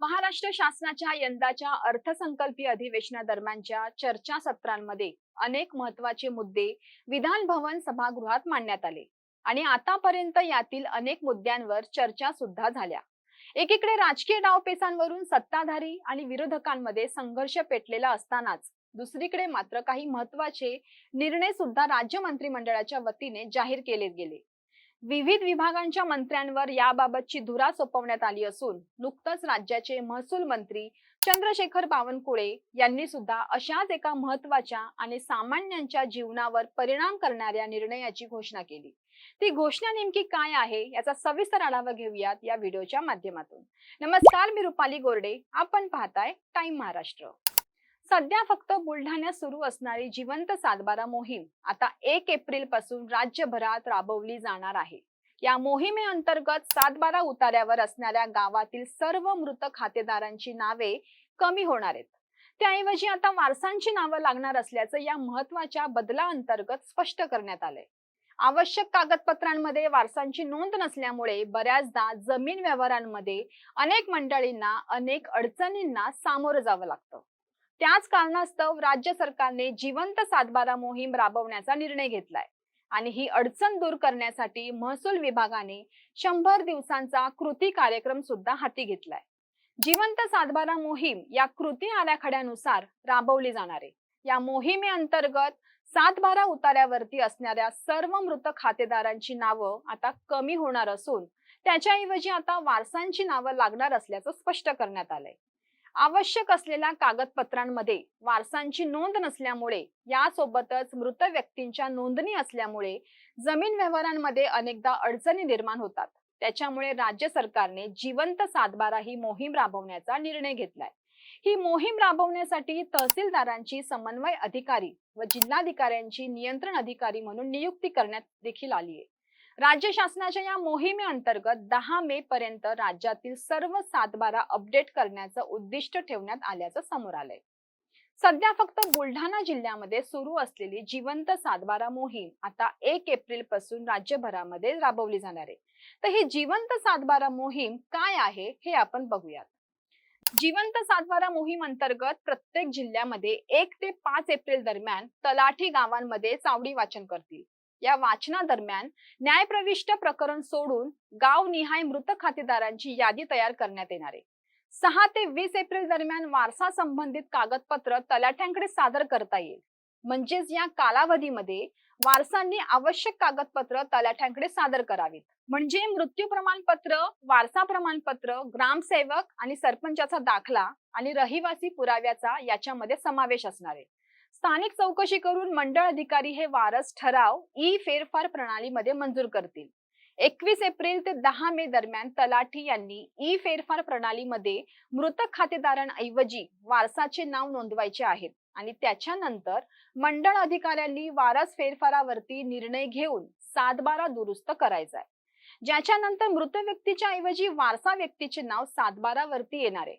महाराष्ट्र शासनाच्या यंदाच्या अर्थसंकल्पीय अधिवेशनादरम्यानच्या चर्चासत्रांमध्ये अनेक महत्त्वाचे मुद्दे विधान भवन सभागृहात मांडण्यात आले आणि आतापर्यंत यातील अनेक मुद्द्यांवर चर्चा सुद्धा झाल्या. एकीकडे राजकीय डावपेचांवरून सत्ताधारी आणि विरोधकांमध्ये संघर्ष पेटलेला असतानाच दुसरीकडे मात्र काही महत्त्वाचे निर्णय सुद्धा राज्य मंत्रिमंडळाच्या वतीने जाहीर केले गेले. विविध विभागांच्या मंत्र्यांवर याबाबतची धुरा सोपवण्यात आली असून नुकतंच राज्याचे महसूल मंत्री चंद्रशेखर बावनकुळे यांनी सुद्धा अशाच एका महत्त्वाच्या आणि सामान्यांच्या जीवनावर परिणाम करणाऱ्या निर्णयाची घोषणा केली. ती घोषणा नेमकी काय आहे याचा सविस्तर आढावा घेऊयात या व्हिडिओच्या माध्यमातून. नमस्कार मी रुपाली गोरडे. आपण पाहताय टाइम महाराष्ट्र. सध्या फक्त बुलढाण्यात सुरू असणारी जिवंत सातबारा मोहीम आता एक एप्रिलपासून राज्यभरात राबवली जाणार आहे. या मोहिमेअंतर्गत सातबारा उतार्यावर असणाऱ्या गावातील सर्व मृत खातेदारांची नावे कमी होणार आहेत. त्याऐवजी आता वारसांची नावं लागणार असल्याचं या महत्त्वाच्या बदलाअंतर्गत स्पष्ट करण्यात आलंय. आवश्यक कागदपत्रांमध्ये वारसांची नोंद नसल्यामुळे बऱ्याचदा जमीन व्यवहारांमध्ये अनेक मंडळींना अनेक अडचणींना सामोरं जावं लागतं. त्याच कारणास्तव राज्य सरकारने जिवंत सातबारा मोहीम राबवण्याचा निर्णय घेतलाय. आणि ही अडचण दूर करण्यासाठी महसूल विभागाने शंभर दिवसांचा कृती कार्यक्रम सुद्धा हाती घेतलाय. जिवंत सातबारा मोहीम या कृती आराखड्यानुसार राबवली जाणार आहे. या मोहिमेअंतर्गत सातबारा उतार्यावरती असणाऱ्या सर्व मृत खातेदारांची नावं आता कमी होणार असून त्याच्याऐवजी आता वारसांची नावं लागणार असल्याचं स्पष्ट करण्यात आलंय. आवश्यक असलेल्या कागदपत्रांमध्ये वारसांची नोंद नसल्यामुळे यासोबतच मृत व्यक्तींच्या नोंदणी असल्यामुळे जमीन व्यवहारांमध्ये अनेकदा अडचणी निर्माण होतात. त्याच्यामुळे राज्य सरकारने जिवंत सातबारा ही मोहीम राबवण्याचा निर्णय घेतलाय. ही मोहीम राबवण्यासाठी तहसीलदारांची समन्वय अधिकारी व जिल्हाधिकाऱ्यांची नियंत्रण अधिकारी म्हणून नियुक्ती करण्यात देखील आली आहे. राज्य शासनाच्या या मोहिमेअंतर्गत दहा मे पर्यंत राज्यातील सर्व सातबारा अपडेट करण्याचं उद्दिष्ट ठेवण्यात आल्याचं समोर आलंय. सध्या फक्त बुलढाणा जिल्ह्यामध्ये सुरू असलेली जिवंत सातबारा मोहीम आता एक एप्रिलपासून राज्यभरामध्ये राबवली जाणार आहे. तर ही जिवंत सातबारा मोहीम काय आहे हे आपण बघूयात. जिवंत सातबारा मोहीम अंतर्गत प्रत्येक जिल्ह्यामध्ये एक ते पाच एप्रिल दरम्यान तलाठी गावांमध्ये चावडी वाचन करतील. या वाचनादरम्यान न्यायप्रविष्ट प्रकरण सोडून गाव निहाय मृत खातेदारांची यादी तयार करण्यात येणार आहे. सहा ते वीस एप्रिल दरम्यान वारसा संबंधित कागदपत्र तलाठ्यांकडे सादर करता येईल. म्हणजेच या कालावधीमध्ये वारसांनी आवश्यक कागदपत्र तलाठ्यांकडे सादर करावीत. म्हणजे मृत्यू प्रमाणपत्र वारसा प्रमाणपत्र ग्रामसेवक आणि सरपंचाचा दाखला आणि रहिवासी पुराव्याचा याच्यामध्ये समावेश असणार आहे. स्थानिक चौकशी करून मंडळ अधिकारी हे वारस ठराव ई फेरफार प्रणालीमध्ये मंजूर करतील. एकवीस एप्रिल ते दहा मे दरम्यान तलाठी यांनी ई फेरफार प्रणालीमध्ये मृत खातेदारांऐवजी वारसाचे नाव नोंदवायचे आहेत आणि त्याच्यानंतर मंडळ अधिकाऱ्यांनी वारस फेरफारावरती निर्णय घेऊन सातबारा दुरुस्त करायचा आहे. ज्याच्यानंतर मृत व्यक्तीच्या ऐवजी वारसा व्यक्तीचे नाव सातबारावरती येणार आहे.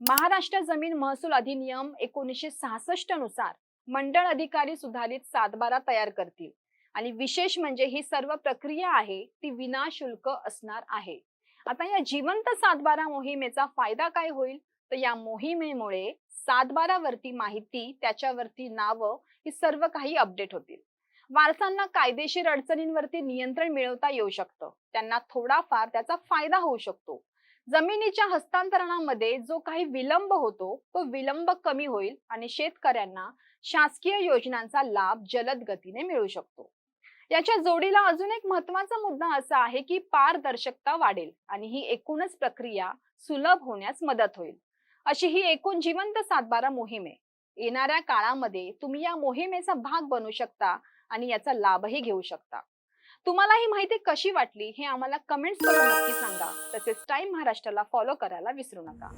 महाराष्ट्र जमीन महसूल अधिनियम एकोणीसशे सहासष्टनुसार मंडळ अधिकारी सुधारित सातबारा तयार करतील. आणि विशेष म्हणजे ही सर्व प्रक्रिया आहे ती विनाशुल्क असणार आहे. आता या जिवंत सातबारा मोहिमेचा फायदा काय होईल? तर या मोहिमेमुळे सातबारावरती माहिती त्याच्यावरती नावं ही सर्व काही अपडेट होतील. वारसांना कायदेशीर अडचणींवरती नियंत्रण मिळवता येऊ शकतं. त्यांना थोडाफार त्याचा फायदा होऊ शकतो. जमिनीच्या हस्तांतरणामध्ये जो काही विलंब होतो तो विलंब कमी होईल आणि शेतकऱ्यांना शासकीय योजनांचा लाभ जलद गतीने मिळू शकतो. याच्या जोडीला अजून एक महत्त्वाचा मुद्दा असा आहे की पारदर्शकता वाढेल आणि ही एकूणच प्रक्रिया सुलभ होण्यास मदत होईल. अशी ही एकूण जिवंत सातबारा मोहीम. आहे येणाऱ्या काळामध्ये तुम्ही या मोहिमेचा भाग बनू शकता आणि याचा लाभही घेऊ शकता. तुम्हाला ही माहिती कशी वाटली हे आम्हाला कमेंट्स करून नक्की सांगा. तसेच टाइम महाराष्ट्राला फॉलो करायला विसरू नका.